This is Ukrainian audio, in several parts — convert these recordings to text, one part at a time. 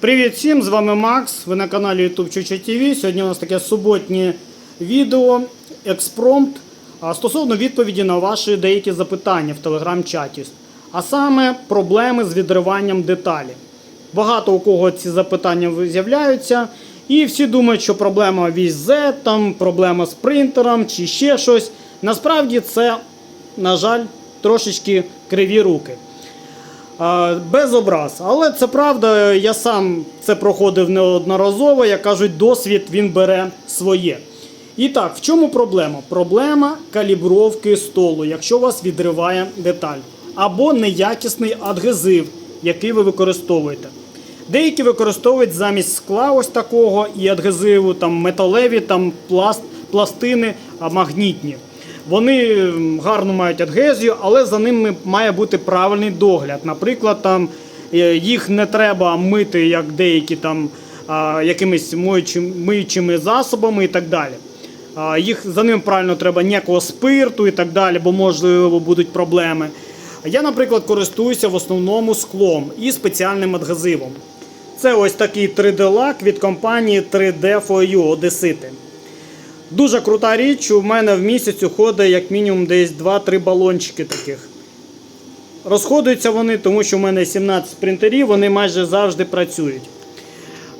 Привіт всім! З вами Макс. Ви на каналі YouTube Чуча TV. Сьогодні у нас таке суботнє відео, експромт стосовно відповіді на ваші деякі запитання в телеграм-чаті. А саме проблеми з відриванням деталі. Багато у кого ці запитання з'являються, і всі думають, що проблема Z, там проблема з принтером чи ще щось. Насправді це, на жаль, трошечки криві руки. Без образ. Але це правда, я сам це проходив неодноразово. Як кажуть, досвід він бере своє. І так, в чому проблема? Проблема калібровки столу, якщо вас відриває деталь. Або неякісний адгезив, який ви використовуєте. Деякі використовують замість скла ось такого і адгезиву, там металеві, там пласт, пластини магнітні. Вони гарно мають адгезію, але за ними має бути правильний догляд. Наприклад, там е, їх не треба мити, як деякі там якимись миючими засобами і так далі. Їх за ним правильно треба ніякого спирту і так далі, бо можливо будуть проблеми. Я, наприклад, користуюся в основному склом і спеціальним адгезивом. Це ось такий 3D-лак від компанії 3D for You Одесити. Дуже крута річ. У мене в місяць уходить як мінімум десь 2-3 балончики таких. Розходуються вони, тому що в мене 17 принтерів, вони майже завжди працюють.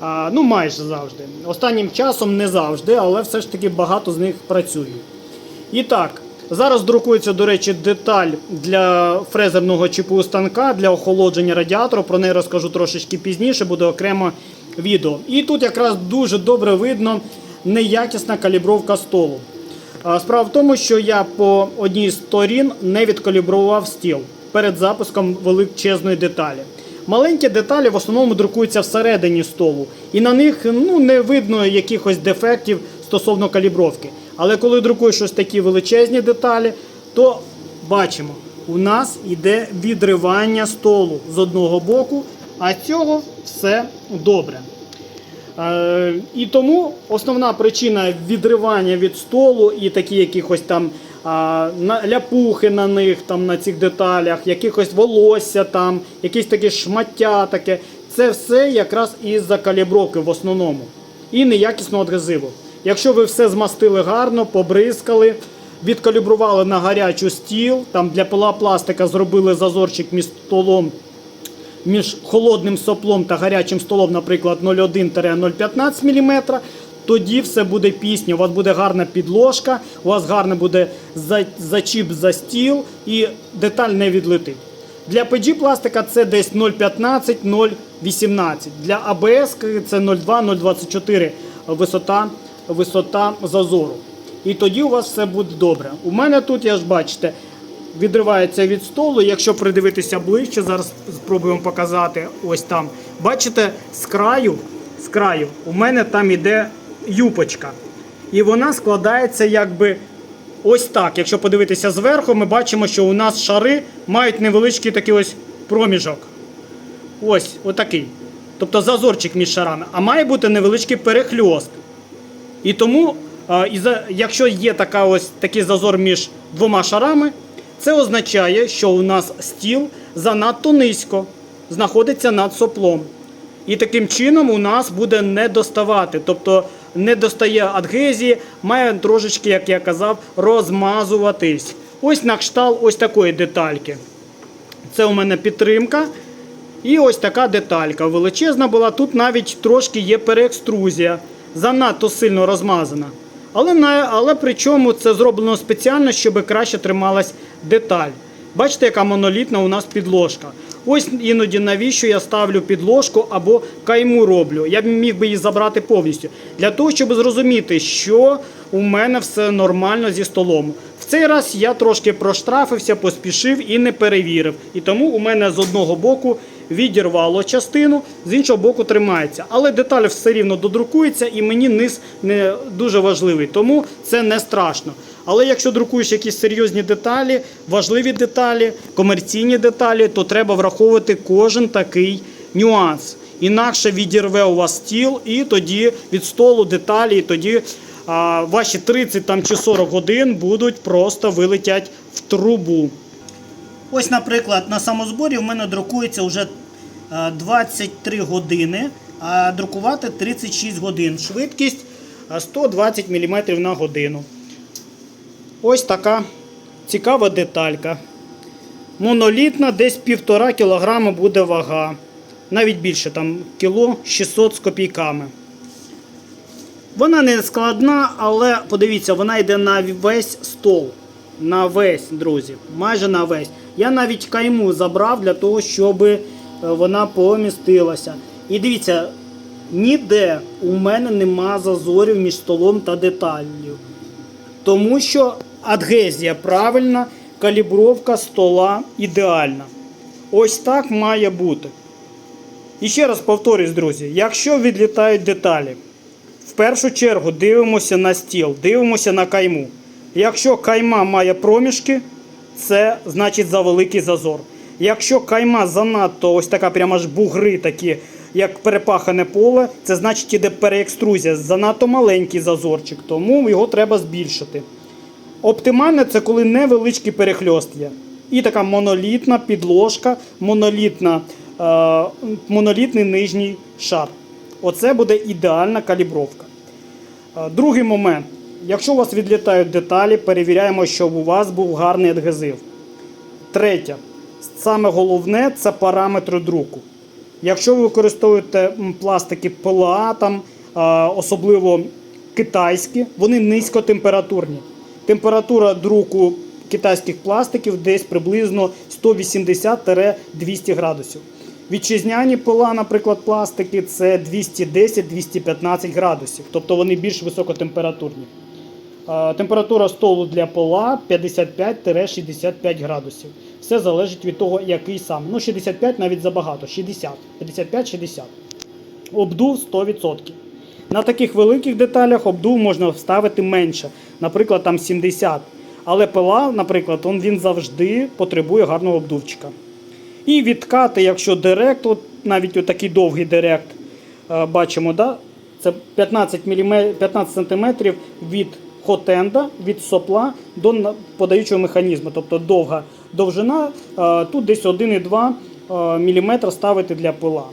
А, ну, майже завжди. Останнім часом не завжди, але все ж таки багато з них працює. І так, зараз друкується, до речі, деталь для фрезерного ЧПУ станка для охолодження радіатору. Про неї розкажу трошечки пізніше, буде окремо відео. І тут якраз дуже добре видно неякісна калібровка столу. Справа в тому, що я по одній з сторін не відкалібрував стіл перед запуском величезної деталі. Маленькі деталі в основному друкуються всередині столу, і на них ну, не видно якихось дефектів стосовно калібровки. Але коли друкуєш щось такі величезні деталі, то бачимо, у нас йде відривання столу з одного боку, а цього все добре. Е, І тому основна причина відривання від столу і такі якихось там ляпухи на них, там на цих деталях, якихось волосся, там, якісь такі шмаття таке. Це все якраз із-за калібровки в основному. І неякісного адгезиву. Якщо ви все змастили гарно, побризкали, відкалібрували на гарячу стіл, там для пила пластика зробили зазорчик між столом між холодним соплом та гарячим столом, наприклад, 0,1-0,15 мм, тоді все буде пісня. У вас буде гарна підложка, у вас гарно буде зачіп за стіл і деталь не відлетить. Для PG пластика це десь 0,15-0,18. Для ABS це 0,2-0,24 висота, висота зазору. І тоді у вас все буде добре. У мене тут, я ж бачите, відривається від столу. Якщо придивитися ближче, зараз спробуємо показати. Ось там. Бачите, з краю, з краю у мене там іде юпочка. І вона складається якби ось так. Якщо подивитися зверху, ми бачимо, що у нас шари мають невеличкий такий ось проміжок. Ось, отакий. Тобто зазорчик між шарами. А має бути невеличкий перехльост. І тому, якщо є така ось, такий зазор між двома шарами, це означає, що у нас стіл занадто низько знаходиться над соплом. І таким чином у нас буде не доставати. Тобто не достає адгезії, має трошечки, як я казав, розмазуватись. Ось на кшталт ось такої детальки. Це у мене підтримка. І ось така деталька величезна була. Тут навіть трошки є переекструзія, занадто сильно розмазана. Але, на, але при чому це зроблено спеціально, щоб краще трималась деталь. Бачите, яка монолітна у нас підложка. Ось іноді навіщо я ставлю підложку або кайму роблю. Я міг би її забрати повністю. Для того, щоб зрозуміти, що у мене все нормально зі столом. В цей раз я трошки проштрафився, поспішив і не перевірив. І тому у мене з одного боку відірвало частину, з іншого боку тримається. Але деталь все рівно додрукується і мені низ не дуже важливий, тому це не страшно. Але якщо друкуєш якісь серйозні деталі, важливі деталі, комерційні деталі, то треба враховувати кожен такий нюанс. Інакше відірве у вас стіл, і тоді від столу деталі, і тоді а, ваші 30 там, чи 40 годин будуть просто вилетять в трубу. Ось, наприклад, на самозборі в мене друкується вже е, 23 години. а друкувати 36 годин. Швидкість 120 мм на годину. Ось така цікава деталька. Монолітна, десь 1,5 кг буде вага. Навіть більше, там кіло 600 з копійками. Вона не складна, але подивіться, вона йде на весь стол. На весь, друзі. Майже на весь. Я навіть кайму забрав для того, щоб е, вона помістилася. І дивіться, ніде у мене нема зазорів між столом та деталлю. Тому що адгезія правильна, калібровка стола ідеальна. Ось так має бути. І ще раз повторюсь, друзі, якщо відлітають деталі, в першу чергу дивимося на стіл, дивимося на кайму. Якщо кайма має проміжки, це значить за великий зазор. Якщо кайма занадто ось така прямо ж бугри, такі, як перепахане поле, це значить іде переекструзія, занадто маленький зазорчик, тому його треба збільшити. Оптимальне це коли невеличкий перехльост є. І така монолітна підложка, монолітна, е, монолітний нижній шар. Оце буде ідеальна калібровка. Е, Другий момент. Якщо у вас відлітають деталі, перевіряємо, щоб у вас був гарний адгезив. Третє. Саме головне це параметри друку. Якщо ви використовуєте пластики ПЛА, там, особливо китайські, вони низькотемпературні. Температура друку китайських пластиків десь приблизно 180-200 градусів. Вітчизняні пила, наприклад, пластики це 210-215 градусів, тобто вони більш високотемпературні. Е, Температура столу для пола 55-65 градусів. Все залежить від того, який саме. Ну, 65 навіть забагато, 60, 55-60. Обдув 100%. На таких великих деталях обдув можна вставити менше, наприклад, там 70. Але пила, наприклад, он, він завжди потребує гарного обдувчика. І відкати, якщо директ, от навіть отакий довгий директ, е, бачимо, да? це 15, мм, 15 см від хотенда, від сопла до подаючого механізму. Тобто довга довжина, е, тут десь 1,2 мм ставити для пила.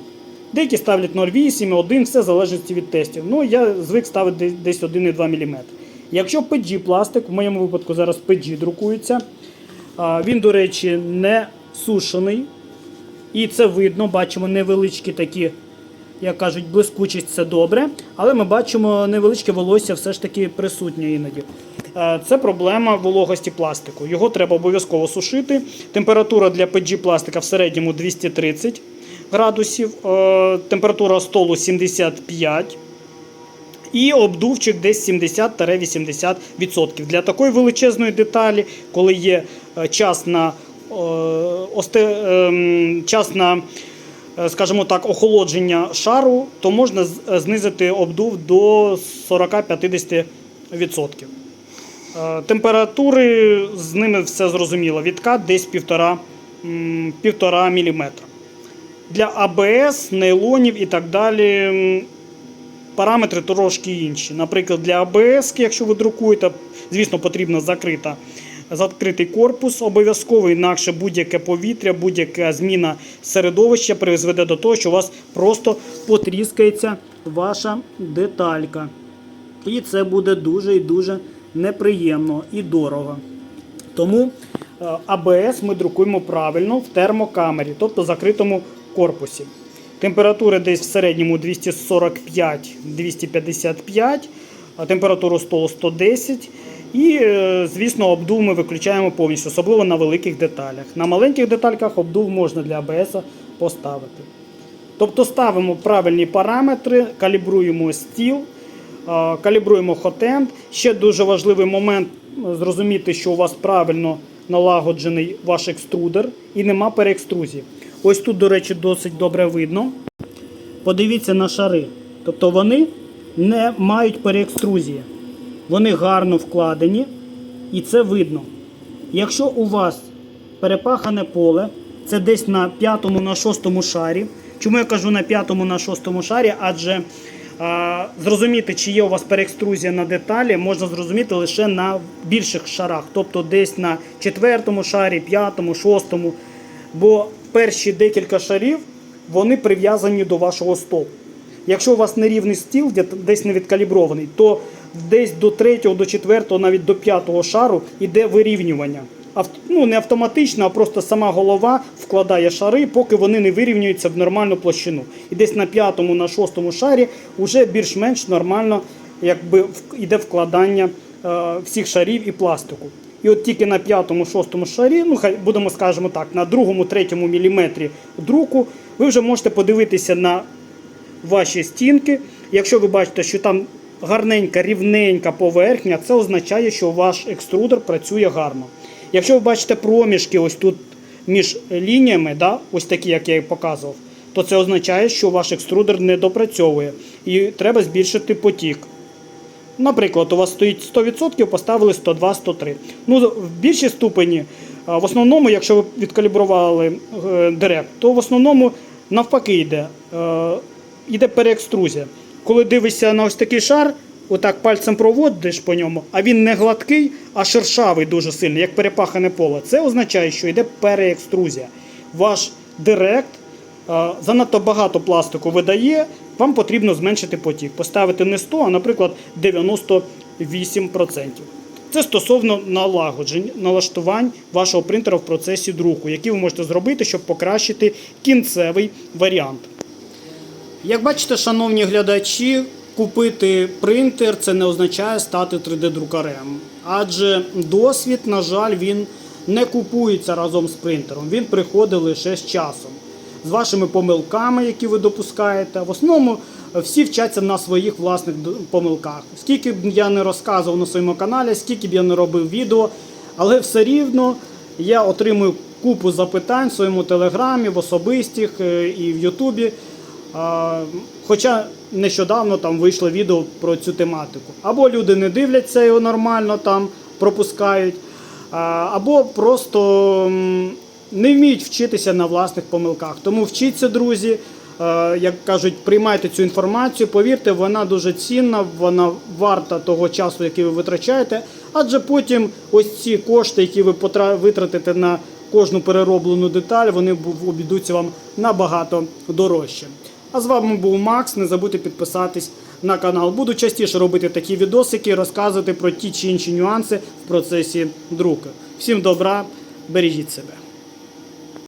Деякі ставлять 0,8, 1, все залежить від тестів. Ну, я звик ставити десь- десь 1,2 мм. Якщо PG пластик, в моєму випадку зараз PG друкується, він, до речі, не сушений. І це видно, бачимо невеличкі такі, як кажуть, блискучість це добре. Але ми бачимо невеличке волосся все ж таки присутнє іноді. Е, Це проблема вологості пластику. Його треба обов'язково сушити. Температура для PG пластика в середньому 230 градусів, е, температура столу 75 і обдувчик десь 70-80%. Для такої величезної деталі, коли є е, час на, ем, час на скажімо так, охолодження шару, то можна е, знизити обдув до 40-50%. Е, Температури з ними все зрозуміло. Відкат десь 1,5 м, 1,5 мм. Для АБС, нейлонів і так далі параметри трошки інші. Наприклад, для АБС, якщо ви друкуєте, звісно, потрібно закрита, закритий корпус обов'язково, інакше будь-яке повітря, будь-яка зміна середовища призведе до того, що у вас просто потріскається ваша деталька. І це буде дуже і дуже неприємно і дорого. Тому е, АБС ми друкуємо правильно в термокамері, тобто в закритому корпусі. Температура десь в середньому 245-255, а температуру столу 110. І, е, звісно, обдув ми виключаємо повністю, особливо на великих деталях. На маленьких детальках обдув можна для АБС поставити. Тобто ставимо правильні параметри, калібруємо стіл, а, калібруємо хотенд. Ще дуже важливий момент е, зрозуміти, що у вас правильно налагоджений ваш екструдер і нема переекструзії. Ось тут, до речі, досить добре видно. Подивіться на шари. Тобто вони не мають переекструзії. Вони гарно вкладені, і це видно. Якщо у вас перепахане поле, це десь на п'ятому на шостому шарі. Чому я кажу на п'ятому на шостому шарі? Адже а, зрозуміти, чи є у вас переекструзія на деталі, можна зрозуміти лише на більших шарах, тобто десь на четвертому шарі, п'ятому, шостому. Бо перші декілька шарів вони прив'язані до вашого столу. Якщо у вас нерівний стіл, десь не відкалібрований, то десь до третього, до четвертого, навіть до п'ятого шару йде вирівнювання. Ну, не автоматично, а просто сама голова вкладає шари, поки вони не вирівнюються в нормальну площину. І десь на п'ятому, на шостому шарі вже більш-менш нормально якби, йде вкладання е, всіх шарів і пластику. І от тільки на п'ятому, шостому шарі, ну хай будемо скажемо так, на другому, третьому міліметрі друку, ви вже можете подивитися на ваші стінки. Якщо ви бачите, що там гарненька, рівненька поверхня, це означає, що ваш екструдер працює гарно. Якщо ви бачите проміжки ось тут між лініями, да, ось такі, як я і показував, то це означає, що ваш екструдер не допрацьовує і треба збільшити потік. Наприклад, у вас стоїть 100%, поставили 102-103. Ну, в більшій ступені, в основному, якщо ви відкалібрували е, директ, то в основному навпаки йде. Е, Йде переекструзія. Коли дивишся на ось такий шар, отак пальцем проводиш по ньому, а він не гладкий, а шершавий дуже сильно, як перепахане поле. Це означає, що йде переекструзія. Ваш директ е, занадто багато пластику видає, вам потрібно зменшити потік. Поставити не 100, а, наприклад, 98%. Це стосовно налагоджень, налаштувань вашого принтера в процесі друку, які ви можете зробити, щоб покращити кінцевий варіант. Як бачите, шановні глядачі, купити принтер це не означає стати 3D-друкарем. Адже досвід, на жаль, він не купується разом з принтером. Він приходить лише з часом. З вашими помилками, які ви допускаєте. В основному е, всі вчаться на своїх власних помилках. Скільки б я не розказував на своєму каналі, скільки б я не робив відео, але все рівно я отримую купу запитань в своєму телеграмі, в особистих е, і в Ютубі. Хоча нещодавно там вийшло відео про цю тематику. Або люди не дивляться його нормально, там пропускають, або просто не вміють вчитися на власних помилках. Тому вчіться, друзі. Як кажуть, приймайте цю інформацію. Повірте, вона дуже цінна, вона варта того часу, який ви витрачаєте. Адже потім ось ці кошти, які ви витратите на кожну перероблену деталь, вони обійдуться вам набагато дорожче. А з вами був Макс. Не забудьте підписатись на канал. Буду частіше робити такі відосики, розказувати про ті чи інші нюанси в процесі друку. Всім добра, бережіть себе.